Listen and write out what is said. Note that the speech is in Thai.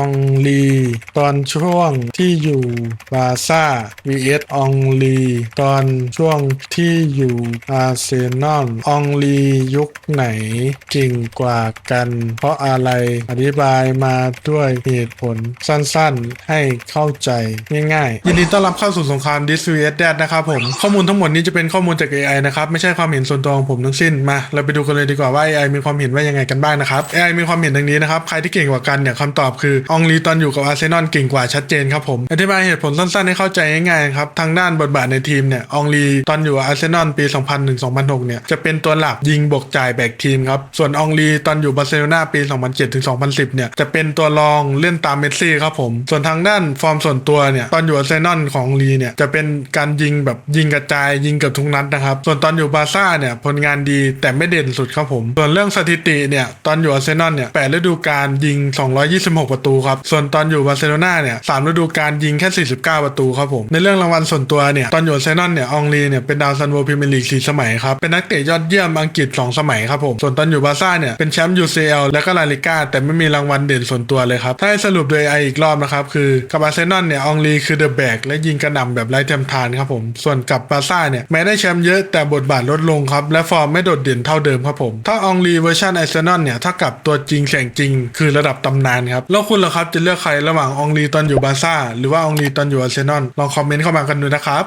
องลีตอนช่วงที่อยู่บาร์ซ่า vs อองลีตอนช่วงที่อยู่อาร์เซนอลอองลียุคไหนเก่งกว่ากัน เพราะอะไรอธิบายมาด้วยเหตุผลสั้นๆ ให้เข้าใจง่ายๆ ยินดีต้อนรับเข้าสู่สงคราม Dis vs That นะครับผม ข้อมูลทั้งหมดนี้จะเป็นข้อมูลจาก AI นะครับ ไม่ใช่ความเห็นส่วนตัวของผมทั้งสิ้นมา เราไปดูกันเลยดีกว่าว่า AI มีความเห็นว่ายังไงกันบ้างนะครับ AI มีความเห็นดังนี้นะครับใครที่เก่งกว่ากันเนี่ยคำตอบคืออองลีตอนอยู่กับอาร์เซนอลเก่งกว่าชัดเจนครับผม อธิบายเหตุผลสั้นๆให้เข้าใจง่ายๆครับ ทางด้านบทบาทในทีมเนี่ยอองลีตอนอยู่อาร์เซนอลปี 2001-2006 เนี่ย จะเป็นตัวหลักยิงบวกจ่ายแบกทีมครับ ส่วนอองลีตอนอยู่บาร์เซโลนาปี 2007-2010 เนี่ย จะเป็นตัวรองเล่นตามเมสซี่ครับผม ส่วนทางด้านฟอร์มส่วนตัวเนี่ยตอนอยู่อาร์เซนอลขององลีเนี่ยจะเป็นการยิงแบบยิงกระจายยิงเกับทุกนัดนะครับ ส่วนตอนอยู่บาร์ซ่าเนี่ยผลงานดีแต่ไม่เด่นสุดครับผม ส่วนเรื่องสถิติเนี่ยตอนอยู่อาร์เซนอลเนี่ยแปดฤดูกาลยิง 226 ประตูครับส่วนตอนอยู่บาร์เซโลนาเนี่ยสามฤดูกาลยิงแค่ 49 ประตูครับผมในเรื่องรางวัลส่วนตัวเนี่ยตอนอยู่อาร์เซนอลเนี่ยองลีเนี่ยเป็นดาวซันโวพรีเมียร์ลีก4สมัยครับเป็นนักเตะยอดเยี่ยมอังกฤษ 2 สมัยครับผมส่วนตอนอยู่บาร์ซ่าเนี่ยเป็นแชมป์ UCL และก็ลาลิก้าแต่ไม่มีรางวัลเด่นส่วนตัวเลยครับถ้าให้สรุปโดยไออีกรอบนะครับคือกับอาร์เซนอลเนี่ยองลีคือเดอะแบกและยิงกระหน่ำแบบไร้เทียมทานครับผมส่วนกับบาร์ซ่าเนี่ยแม้ได้แชมป์เยอะแต่บทบาทลดลงครับและฟอร์มไม่โดดเด่นเท่าเดิมครับผมถ้าองลีเวอร์ชันอเซนอลเนี่ยถ้ากับตัวจริงแข่งจริงคือระดับตำนานครับแล้วคุณล่ะครับจะเลือกใครระหว่างอองลีตอนอยู่บาร์ซ่าหรือว่าอองลีตอนอยู่อาร์เซนอลลองคอมเมนต์เข้ามากันดูนะครับ